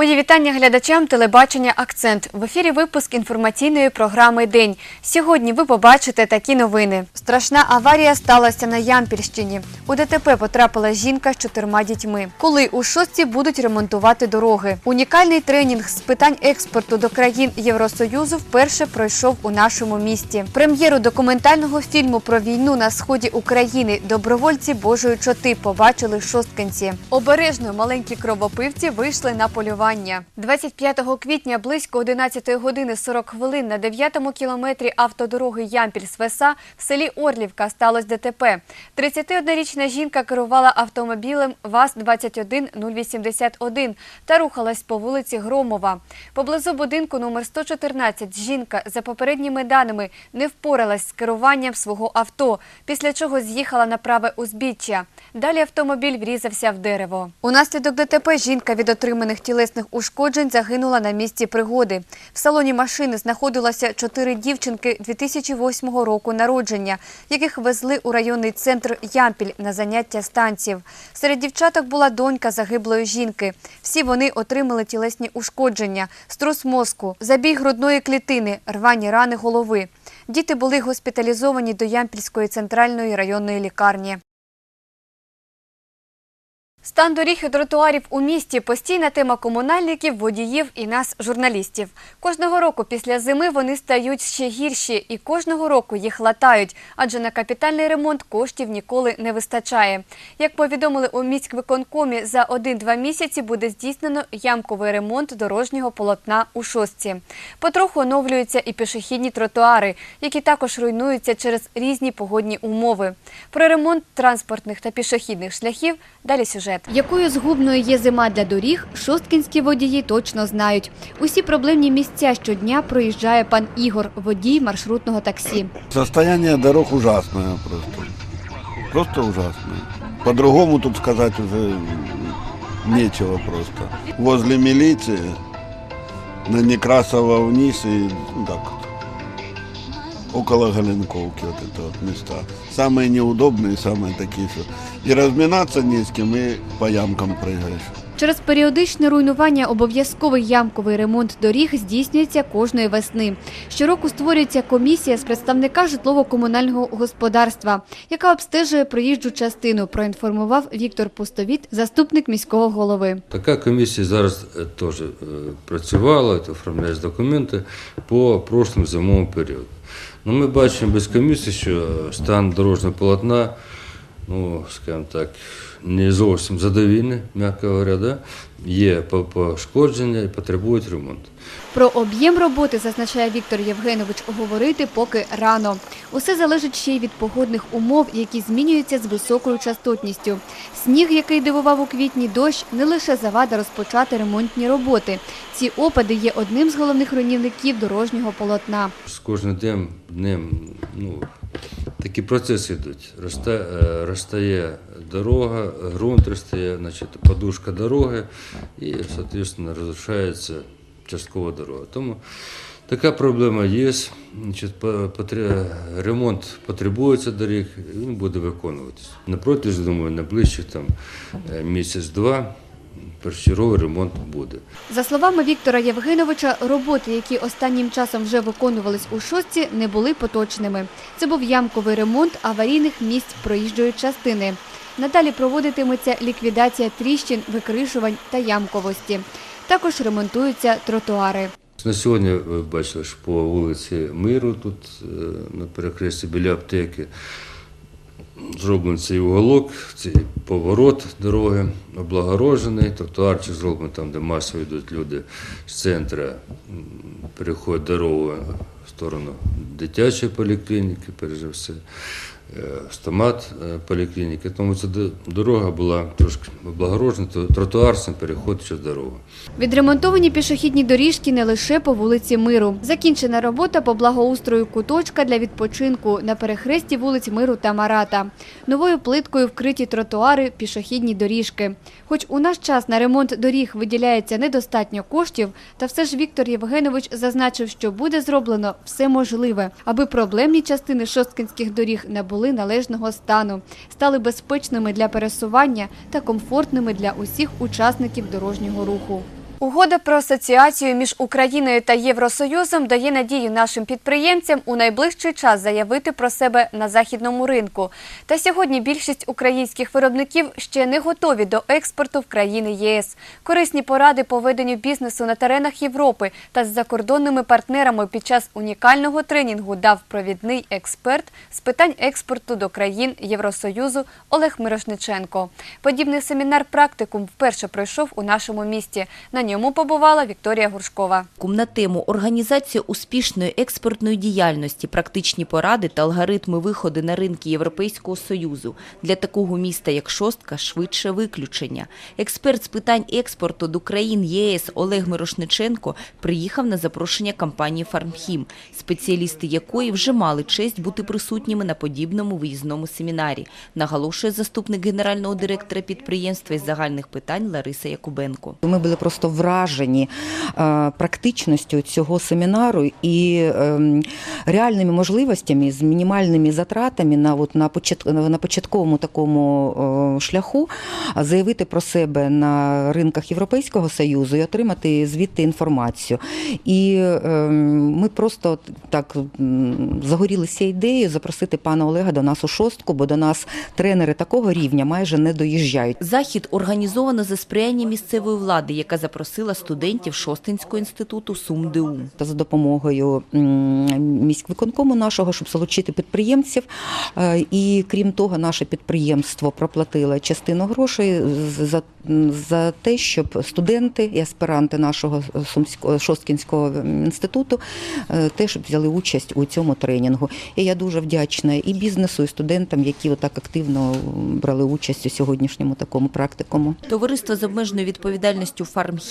Мої вітання глядачам телебачення Акцент. В ефірі випуск інформаційної програми День. Сьогодні ви побачите такі новини. Страшна аварія сталася на Ямпільщині. У ДТП потрапила жінка з чотирма дітьми. Коли у шостці будуть ремонтувати дороги. Унікальний тренінг з питань експорту до країн Євросоюзу вперше пройшов у нашому місті. Прем'єру документального фільму про війну на сході України Добровольці Божої чоти побачили шосткинці. Обережно маленькі кровопивці вийшли на полювання. 25 квітня близько 11 години 40 хвилин на 9-му кілометрі автодороги Ямпіль-Свеса в селі Орлівка сталося ДТП. 31-річна жінка керувала автомобілем ВАЗ-21081 та рухалась по вулиці Громова. Поблизу будинку номер 114 жінка за попередніми даними не впоралась з керуванням свого авто, після чого з'їхала на праве узбіччя. Далі автомобіль врізався в дерево. Унаслідок ДТП жінка від отриманих тілесних ушкоджень загинула на місці пригоди. В салоні машини знаходилося чотири дівчинки 2008 року народження, яких везли у районний центр Ямпіль на заняття станців. Серед дівчаток була донька загиблої жінки. Всі вони отримали тілесні ушкодження, струс мозку, забій грудної клітини, рвані рани голови. Діти були госпіталізовані до Ямпільської центральної районної лікарні. Стан доріг і тротуарів у місті постійна тема комунальників, водіїв і нас, журналістів. Кожного року після зими вони стають ще гірші, і кожного року їх латають, адже на капітальний ремонт коштів ніколи не вистачає. Як повідомили у міськвиконкомі, за 1-2 місяці буде здійснено ямковий ремонт дорожнього полотна у шостці. Потроху оновлюються і пішохідні тротуари, які також руйнуються через різні погодні умови. Про ремонт транспортних та пішохідних шляхів далі сюжет. Якою згубною є зима для доріг, шосткінські водії точно знають. Усі проблемні місця щодня проїжджає пан Ігор, водій маршрутного таксі. Состояние дорог ужасное просто. Просто ужасное. По-другому тут сказать уже нечего просто. Возле милиции, на Некрасова вниз ну, так Около Галенковки вот это вот места. Самые неудобные, самые такие, что и разминаться не с кем, и по ямкам прыгаешь. Через періодичне руйнування обов'язковий ямковий ремонт доріг здійснюється кожної весни. Щороку створюється комісія з представника житлово-комунального господарства, яка обстежує проїжджу частину, проінформував Віктор Пустовіт, заступник міського голови. Така комісія зараз е, теж е, працювала, от оформляє документи по прошлому зимовому періоду. Ну, ми бачимо без комісії, що стан дорожнього полотна, ну, скажімо так, не зовсім задовільний, м'яко говоря, да? Є пошкодження і потребують ремонту. Про об'єм роботи, зазначає Віктор Євгенович, говорити поки рано. Усе залежить ще й від погодних умов, які змінюються з високою частотністю. Сніг, який дивував у квітні дощ, не лише завада розпочати ремонтні роботи. Ці опади є одним з головних руйнівників дорожнього полотна. З кожним днем, днем ну, такі процеси йдуть. Росте, е, розтає дорога, ґрунт розтає, значить, подушка дороги і, соответственно, розрушається часткова дорога. Тому така проблема є. Значить, ремонт потребується доріг, він буде виконуватися. На думаю, найближчих там е, місяць-два першочерговий ремонт буде. За словами Віктора Євгеновича, роботи, які останнім часом вже виконувались у шостці, не були поточними. Це був ямковий ремонт аварійних місць проїжджої частини. Надалі проводитиметься ліквідація тріщин, викришувань та ямковості. Також ремонтуються тротуари. На сьогодні ви бачили, що по вулиці Миру, тут е, на перехресті біля аптеки, зроблений цей уголок, цей поворот дороги облагорожений, тротуарчик зроблений там, де масово йдуть люди з центру, переходять дорогу в сторону дитячої поліклініки, перш за все, стомат е, поліклініки. Тому ця дорога була трошки облагорожена, то тротуар сам переходить через дорогу. Відремонтовані пішохідні доріжки не лише по вулиці Миру. Закінчена робота по благоустрою куточка для відпочинку на перехресті вулиць Миру та Марата. Новою плиткою вкриті тротуари, пішохідні доріжки. Хоч у наш час на ремонт доріг виділяється недостатньо коштів, та все ж Віктор Євгенович зазначив, що буде зроблено все можливе, аби проблемні частини шосткинських доріг набули належного стану, стали безпечними для пересування та комфортними для усіх учасників дорожнього руху. Угода про асоціацію між Україною та Євросоюзом дає надію нашим підприємцям у найближчий час заявити про себе на західному ринку. Та сьогодні більшість українських виробників ще не готові до експорту в країни ЄС. Корисні поради по веденню бізнесу на теренах Європи та з закордонними партнерами під час унікального тренінгу дав провідний експерт з питань експорту до країн Євросоюзу Олег Мирошниченко. Подібний семінар практикум вперше пройшов у нашому місті. На ньому побувала Вікторія Гуршкова. Кум на тему організація успішної експортної діяльності, практичні поради та алгоритми виходу на ринки Європейського Союзу. Для такого міста, як Шостка, швидше виключення. Експерт з питань експорту до країн ЄС Олег Мирошниченко приїхав на запрошення компанії «Фармхім», спеціалісти якої вже мали честь бути присутніми на подібному виїзному семінарі, наголошує заступник генерального директора підприємства із загальних питань Лариса Якубенко. Ми були просто вражені е, практичністю цього семінару і ем, реальними можливостями з мінімальними затратами на, от, на, почат, на початковому такому е, шляху заявити про себе на ринках Європейського Союзу і отримати звідти інформацію. І ем, ми просто так загорілися ідеєю запросити пана Олега до нас у шостку, бо до нас тренери такого рівня майже не доїжджають. Захід організовано за сприяння місцевої влади, яка запросила студентів Шостинського інституту СумДУ. та за допомогою міськвиконкому нашого, щоб залучити підприємців. Е, І крім того, наше підприємство проплатило частину грошей за, за те, щоб студенти і аспіранти нашого Сумського Шосткінського інституту е, теж взяли участь у цьому тренінгу. І я дуже вдячна і бізнесу, і студентам, які отак активно брали участь у сьогоднішньому такому практикуму. Товариство з обмеженою відповідальністю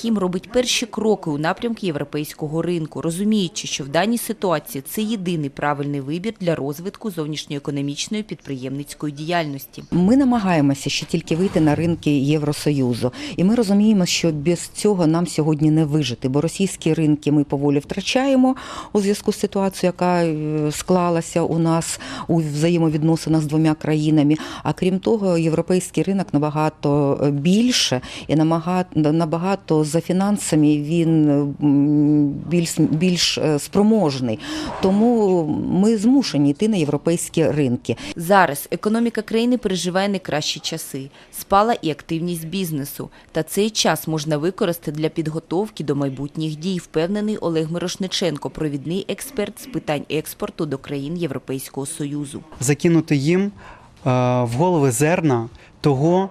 «Фармхім» робить перші кроки у напрямку європейського ринку, розуміючи, що в даній ситуації це єдиний правильний вибір для розвитку зовнішньоекономічної підприємницької діяльності. Ми намагаємося ще тільки вийти на ринки Євросоюзу, і ми розуміємо, що без цього нам сьогодні не вижити, бо російські ринки ми поволі втрачаємо у зв'язку з ситуацією, яка е, склалася у нас у взаємовідносинах з двома країнами. А крім того, європейський ринок набагато е, більше і набагато за фінансами він більш, більш е, спроможний. Тому ми змушені йти на європейські ринки. Зараз економіка країни переживає найкращі часи. Спала і активність бізнесу. Та цей час можна використати для підготовки до майбутніх дій, впевнений Олег Мирошниченко, провідний експерт з питань експорту до країн Європейського Союзу. закинути їм е, в голови зерна того,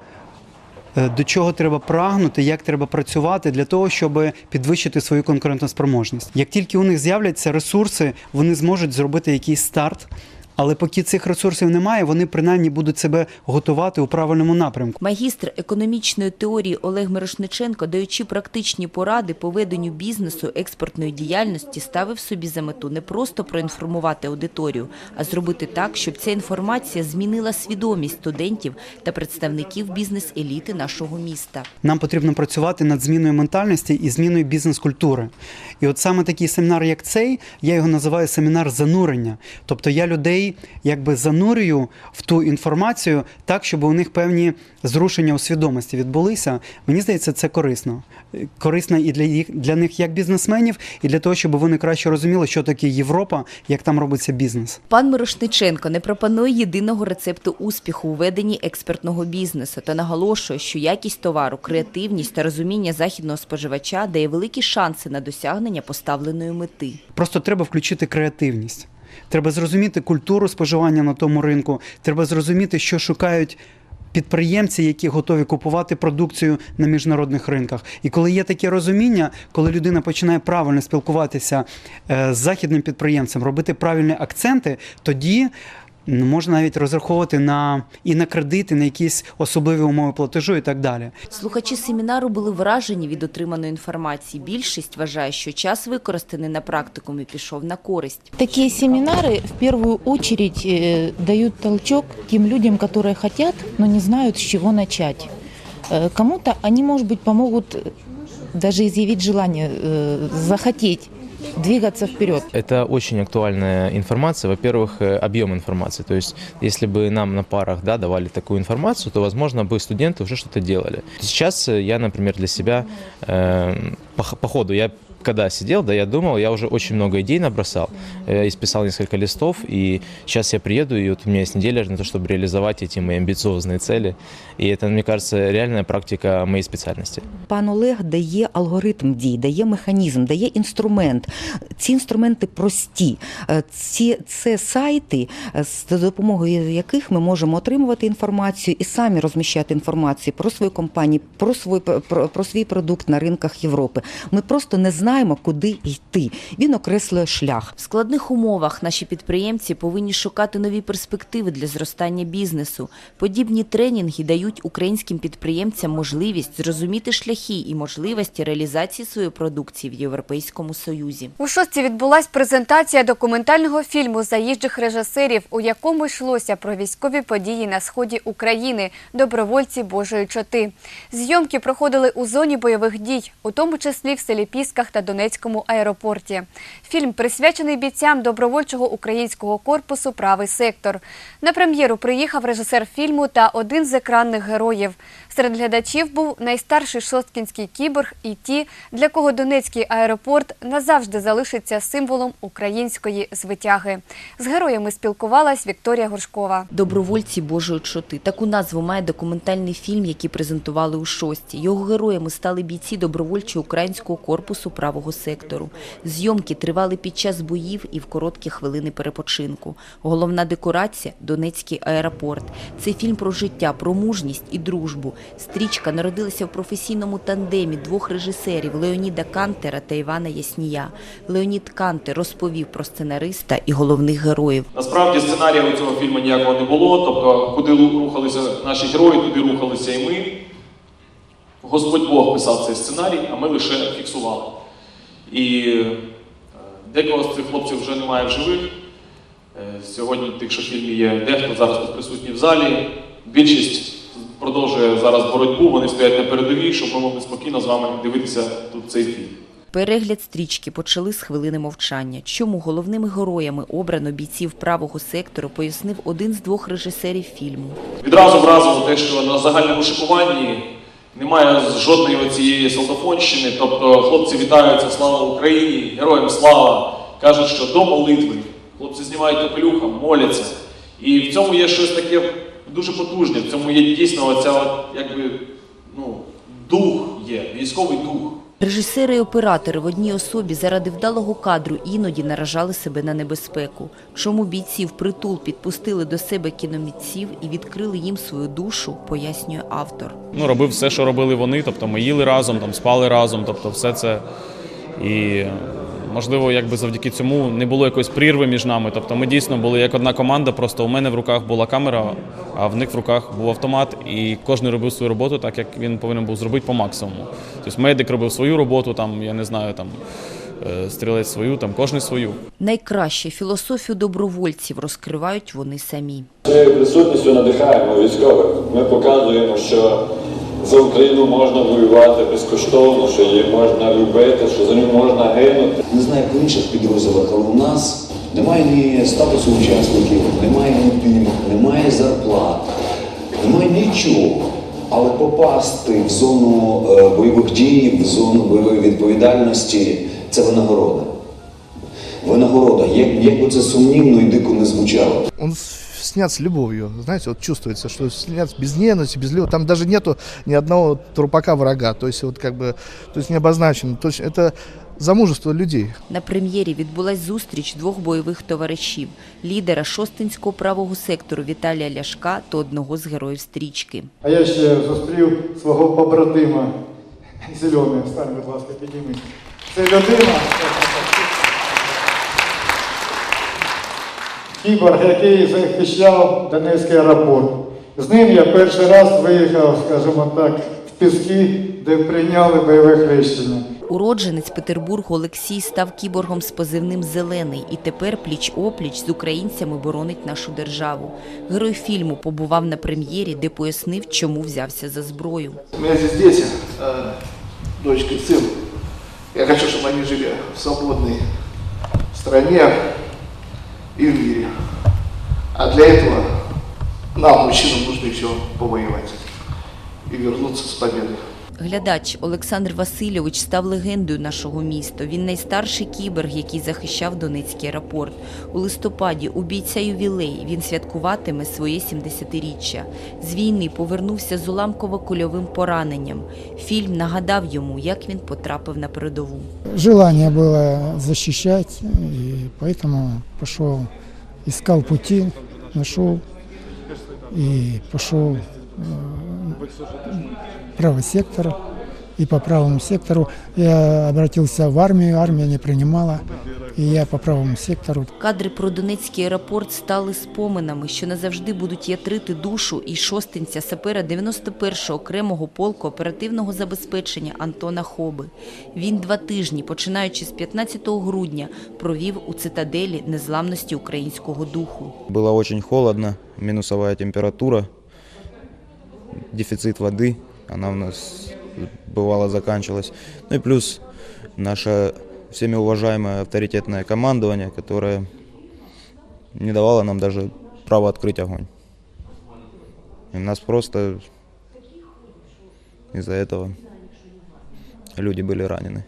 до чого треба прагнути, як треба працювати для того, щоб підвищити свою конкурентоспроможність. Як тільки у них з'являться ресурси, вони зможуть зробити якийсь старт. Але поки цих ресурсів немає, вони принаймні будуть себе готувати у правильному напрямку. Магістр економічної теорії Олег Мирошниченко, даючи практичні поради по веденню бізнесу експортної діяльності, ставив собі за мету не просто проінформувати аудиторію, а зробити так, щоб ця інформація змінила свідомість студентів та представників бізнес-еліти нашого міста. Нам потрібно працювати над зміною ментальності і зміною бізнес-культури. І от саме такий семінар, як цей, я його називаю семінар занурення. Тобто я людей якби занурюю в ту інформацію так, щоб у них певні зрушення у свідомості відбулися. Мені здається, це корисно. Корисно і для їх для них як бізнесменів, і для того, щоб вони краще розуміли, що таке Європа, як там робиться бізнес. Пан Мирошниченко не пропонує єдиного рецепту успіху у веденні експертного бізнесу та наголошує, що якість товару, креативність та розуміння західного споживача дає великі шанси на досягнення поставленої мети. Просто треба включити креативність. Треба зрозуміти культуру споживання на тому ринку. Треба зрозуміти, що шукають підприємці, які готові купувати продукцію на міжнародних ринках. І коли є таке розуміння, коли людина починає правильно спілкуватися е, з західним підприємцем, робити правильні акценти, тоді. ну, Можна навіть розраховувати на і на кредити, на якісь особливі умови платежу і так далі. Слухачі семінару були вражені від отриманої інформації. Більшість вважає, що час використаний на практикумі пішов на користь. Такие семинары в первую очередь э, дают толчок тем людям, которые хотят, но не знают, с чего начать. Э, Кому-то они, может быть, помогут э, даже изъявить желание, э, захотеть двигаться вперед. Это очень актуальная информация. Во-первых, э, объем информации. То есть, если бы нам на парах да, давали такую информацию, то, возможно, бы студенты уже что-то делали. Сейчас э, я, например, для себя э, по, х- по ходу я когда сидел, да, я думал, я уже очень много идей набросал, э, исписал несколько листов, и сейчас я приеду, и вот у меня есть неделя на то, чтобы реализовать эти мои амбициозные цели. И это, мне кажется, реальная практика моей специальности. Пан Олег дає алгоритм дій, дає механізм, дає інструмент. Ці інструменти прості. Е, Ці це сайти, е, за допомогою яких ми можемо отримувати інформацію і самі розміщати інформацію про свою компанію, про свій, про, про свій продукт на ринках Європи. Ми просто не знаємо, куди йти. Він окреслює шлях. В складних умовах наші підприємці повинні шукати нові перспективи для зростання бізнесу. Подібні тренінги дають українським підприємцям можливість зрозуміти шляхи і можливості реалізації своєї продукції в Європейському Союзі. У шостці відбулась презентація документального фільму заїжджих режисерів, у якому йшлося про військові події на сході України, добровольці Божої чоти. Зйомки проходили у зоні бойових дій, у тому числі в селі Пісках та Донецькому аеропорті. Фільм присвячений бійцям добровольчого українського корпусу Правий сектор. На прем'єру приїхав режисер фільму та один з екранних героїв. Серед глядачів був найстарший шосткінський кіборг і ті, для кого Донецький аеропорт назавжди залишиться символом української звитяги. З героями спілкувалась Вікторія Горшкова. Добровольці Божої чоти. Таку назву має документальний фільм, який презентували у шості. Його героями стали бійці добровольчого українського корпусу правого сектору. Зйомки тривали під час боїв і в короткі хвилини перепочинку. Головна декорація Донецький аеропорт. Це фільм про життя, про мужність і дружбу. Стрічка народилася в професійному тандемі двох режисерів Леоніда Кантера та Івана Яснія. Леонід Кантер розповів про сценариста і головних героїв. Насправді сценарія у цього фільму ніякого не було. Тобто, куди рухалися наші герої, туди рухалися і ми. Господь Бог писав цей сценарій, а ми лише фіксували. І е, декого з цих хлопців вже немає в живих. Е, Сьогодні тих, що в фільмі є дехто зараз тут присутній в залі. Більшість продовжує зараз боротьбу, вони стоять на передовій, щоб ми могли спокійно з вами дивитися тут цей фільм. Перегляд стрічки почали з хвилини мовчання. Чому головними героями обрано бійців правого сектору, пояснив один з двох режисерів фільму. Відразу вразило те, що на загальному шикуванні немає жодної цієї солдафонщини. Тобто хлопці вітаються слава Україні, героям слава, кажуть, що до молитви. Хлопці знімають капелюха, моляться. І в цьому є щось таке дуже потужне. В цьому є дійсно оця якби, ну, дух є, військовий дух. Режисери і оператори в одній особі заради вдалого кадру іноді наражали себе на небезпеку. Чому бійці притул підпустили до себе кіномітців і відкрили їм свою душу, пояснює автор. ну, робив все, що робили вони. Тобто ми їли разом, там, спали разом, тобто все це. І можливо, якби завдяки цьому не було якоїсь прірви між нами. Тобто ми дійсно були як одна команда, просто у мене в руках була камера, а в них в руках був автомат, і кожен робив свою роботу так, як він повинен був зробити по максимуму. Тобто медик робив свою роботу, там, я не знаю, там. е, Стрілець свою, там кожен свою. Найкраще філософію добровольців розкривають вони самі. Своєю присутністю надихаємо військових. Ми показуємо, що за Україну можна воювати безкоштовно, що її можна любити, що за нього можна гинути. Не знаю, як в інших підрозділах, але у нас немає ні статусу учасників, немає ні пільг, немає зарплат, немає нічого. Але попасти в зону е, бойових дій, в зону бойової відповідальності це винагорода. Винагорода, як, як би це сумнівно і дико не звучало. Снят с любовью, знаете, вот чувствуется, что снят без ненависти, без любви. Там даже нету ни одного трупака врага, то есть вот как бы, то есть не обозначено. То есть это замужество людей. На прем'єрі відбулась зустріч двох бойових товаришів – лідера Шостинського правого сектору Віталія Ляшка та одного з героїв стрічки. А я ще зустрів свого побратима. Зелений, встань, будь ласка, підійми. Це людина. Кіборг, який захищав Донецький аеропорт. З ним я перший раз виїхав, скажімо так, в піски, де прийняли бойове хрещення. Уродженець Петербургу Олексій став кіборгом з позивним «Зелений» і тепер пліч-опліч з українцями боронить нашу державу. Герой фільму побував на прем'єрі, де пояснив, чому взявся за зброю. У меня здесь дети, э, дочка и сын. Я хочу, чтобы они жили в свободной стране и в мире. А для этого нам, мужчинам, нужно еще повоевать и вернуться с победой. Глядач Олександр Васильович став легендою нашого міста. Він найстарший кіберг, який захищав Донецький аеропорт. У листопаді у бійця ювілей він святкуватиме своє 70-річчя. З війни повернувся з уламково-кульовим пораненням. Фільм нагадав йому, як він потрапив на передову. Желание было защищать, и поэтому пошел, искал пути, нашел и пошел э, правый сектор. И по правому сектору я обратился в армию, армия не принимала, и я по правому сектору Кадри про Донецький аеропорт стали споминами, що назавжди будуть ятрити душу і шостинця сапера 91-го окремого полку оперативного забезпечення Антона Хоби. Він два тижні, починаючи з 15 грудня, провів у цитаделі незламності українського духу. Было очень холодно, минусовая температура, дефицит воды, она у нас бывало заканчивалась. Ну и плюс наше всеми уважаемое авторитетное командование, которое не давало нам даже права открыть огонь. И нас просто из-за этого люди были ранены.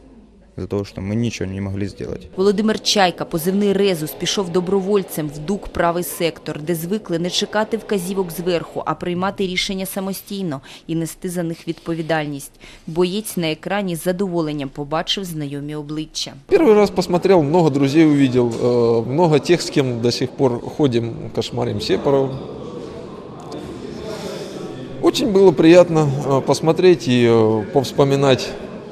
Из-за того, что мы ничего не могли сделать. Володимир Чайка, позивний Резус, пішов добровольцем в ДУК «Правий сектор», де звикли не чекати вказівок зверху, а приймати рішення самостійно і нести за них відповідальність. Боєць на екрані з задоволенням побачив знайомі обличчя. Первый раз посмотрел, много друзей увидел, э, много тех, с кем до сих пор ходим, кошмарим Сепаров. Очень было приятно э, посмотреть и э, повспоминать,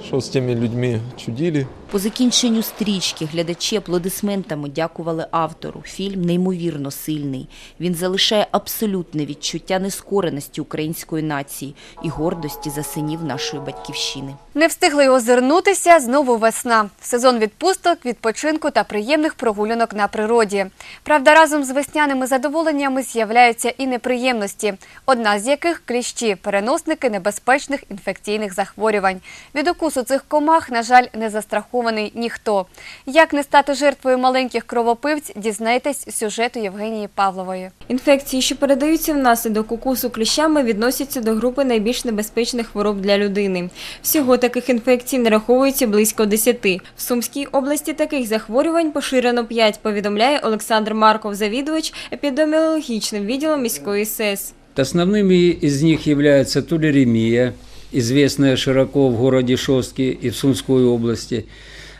что з тими людьми чудили. По закінченню стрічки глядачі аплодисментами дякували автору. Фільм неймовірно сильний. Він залишає абсолютне відчуття нескореності української нації і гордості за синів нашої батьківщини. Не встигли озирнутися, знову весна. Сезон відпусток, відпочинку та приємних прогулянок на природі. Правда, разом з весняними задоволеннями з'являються і неприємності, одна з яких кліщі, переносники небезпечних інфекційних захворювань. Від укусу цих комах, на жаль, не застрахований ніхто. Як не стати жертвою маленьких кровопивць, дізнайтесь з сюжету Євгенії Павлової. Інфекції, що передаються внаслідок укусу кліщами, відносяться до групи найбільш небезпечних хвороб для людини. Всього таких інфекцій нараховується близько 10. В Сумській області таких захворювань поширено 5, повідомляє Олександр Марков, завідувач епідеміологічним відділом міської СЕС. Основными из них являются тулеремия, известная широко в городе Шостке и в Сумской области.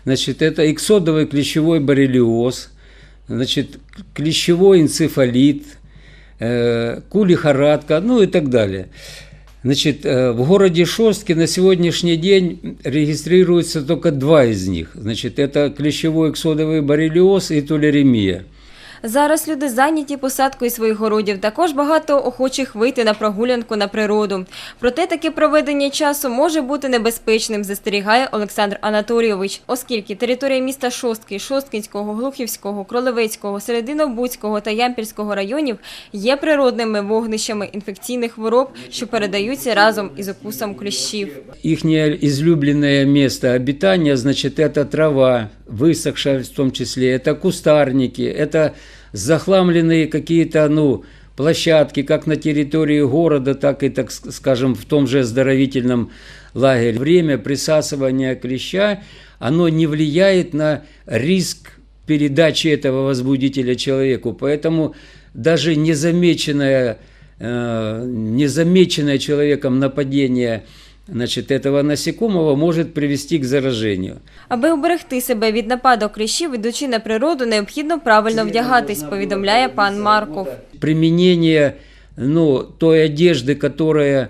Значит, это иксодовый клещевой боррелиоз, значит, клещевой энцефалит, э, кулихорадка, ну и так далее. Значит, э, в городе Шостке на сегодняшний день регистрируется только два из них. Значит, это клещевой иксодовый боррелиоз и тулеремия. Зараз люди зайняті посадкою своїх городів. Також багато охочих вийти на прогулянку на природу. Проте таке проведення часу може бути небезпечним, застерігає Олександр Анатолійович, оскільки територія міста Шостки, Шосткинського, Глухівського, Кролевецького, Серединобудського та Ямпільського районів є природними вогнищами інфекційних хвороб, що передаються разом із укусом кліщів. Их излюбленное место обитания, значит, это трава, высохшая в том числе, это кустарники, это захламленные какие-то, ну, площадки, как на территории города, так и, так скажем, в том же оздоровительном лагере. Время присасывания клеща, оно не влияет на риск передачи этого возбудителя человеку. Поэтому даже незамеченное, э, незамеченное человеком нападение значит, этого насекомого может привести к заражению. Аби уберегти себе від нападок кліщів, ідучи на природу, необхідно правильно вдягатись, повідомляє пан Марков. Применение ну, той одежды, которая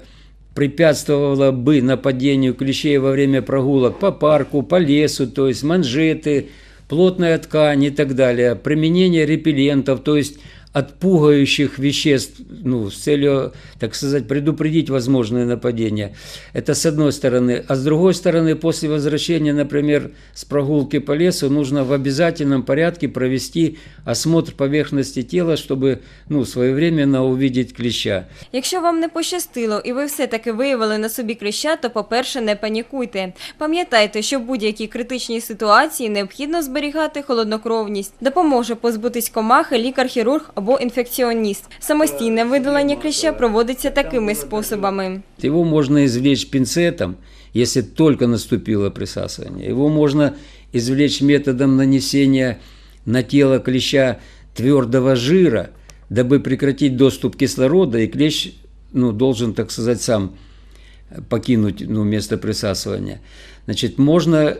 препятствовала бы нападению клещей во время прогулок по парку, по лесу, то есть манжеты, плотная ткань и так далее, применение репеллентов, то есть от пугающих веществ, ну, с целью, так сказать, предупредить возможные нападения. Это с одной стороны. А с другой стороны, после возвращения, например, с прогулки по лесу, нужно в обязательном порядке провести осмотр поверхности тела, чтобы ну, своевременно увидеть клеща. Якщо вам не пощастило і ви все-таки виявили на собі кліща, то, по-перше, не панікуйте. Пам'ятайте, що в будь-якій критичній ситуації необхідно зберігати холоднокровність. Допоможе позбутись комахи лікар-хірург або інфекціоніст. Самостійне видалення кліща проводиться такими способами. Его можно извлечь пинцетом, если только наступило присасывание. Его можно извлечь методом нанесения на тело клеща твердого жира, дабы прекратить доступ кислорода, и клещ ну, должен, так сказать, сам покинуть ну, место присасывания. Значит, можно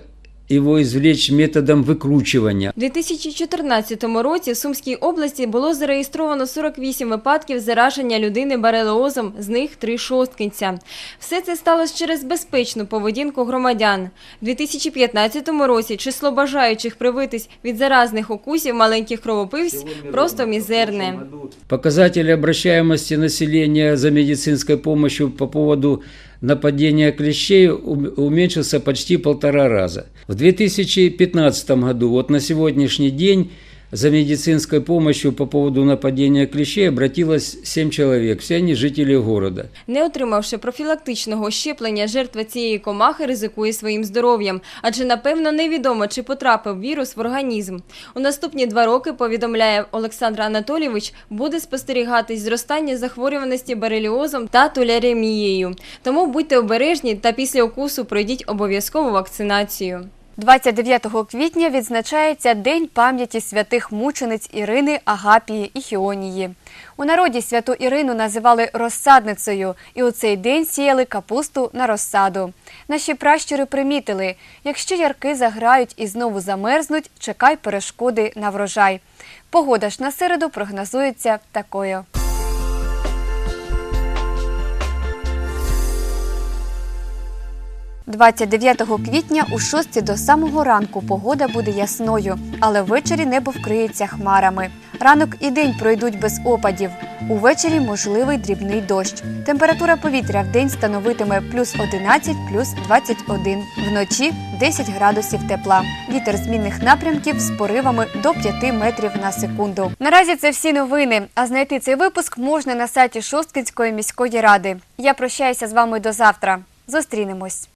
его извлечь методом выкручивания. У 2014 році в Сумській області було зареєстровано 48 випадків зараження людини барелеозом, з них три шосткинця. Все це сталося через безпечну поведінку громадян. У 2015 році число бажаючих привитись від заразних укусів маленьких кровопивць просто мізерне. Показатель обращаемости населения за медицинской помощью по поводу нападения клещей ум- уменьшился почти полтора раза. В 2015 году, вот на сегодняшний день, за медицинской помощью по поводу нападения клещей обратилось 7 человек, все они жители города. Не отримавши профілактичного щеплення, жертва цієї комахи ризикує своїм здоров'ям, адже напевно невідомо, чи потрапив вірус в організм. У наступні два роки, повідомляє Олександр Анатолійович, буде спостерігатись зростання захворюваності бареліозом та туляремією. Тому будьте обережні та після укусу пройдіть обов'язкову вакцинацію. 29 квітня відзначається День пам'яті святих мучениць Ірини, Агапії і Хіонії. У народі святу Ірину називали розсадницею, і у цей день сіяли капусту на розсаду. Наші пращури примітили, якщо ярки заграють і знову замерзнуть, чекай перешкоди на врожай. Погода ж на середу прогнозується такою. – 29 квітня у 6 до самого ранку погода буде ясною, але ввечері небо вкриється хмарами. Ранок і день пройдуть без опадів. Увечері можливий дрібний дощ. Температура повітря в день становитиме плюс 11, плюс 21. Вночі 10 градусів тепла. Вітер змінних напрямків з поривами до 5 метрів на секунду. Наразі це всі новини. А знайти цей випуск можна на сайті Шосткинської міської ради. Я прощаюся з вами до завтра. Зустрінемось.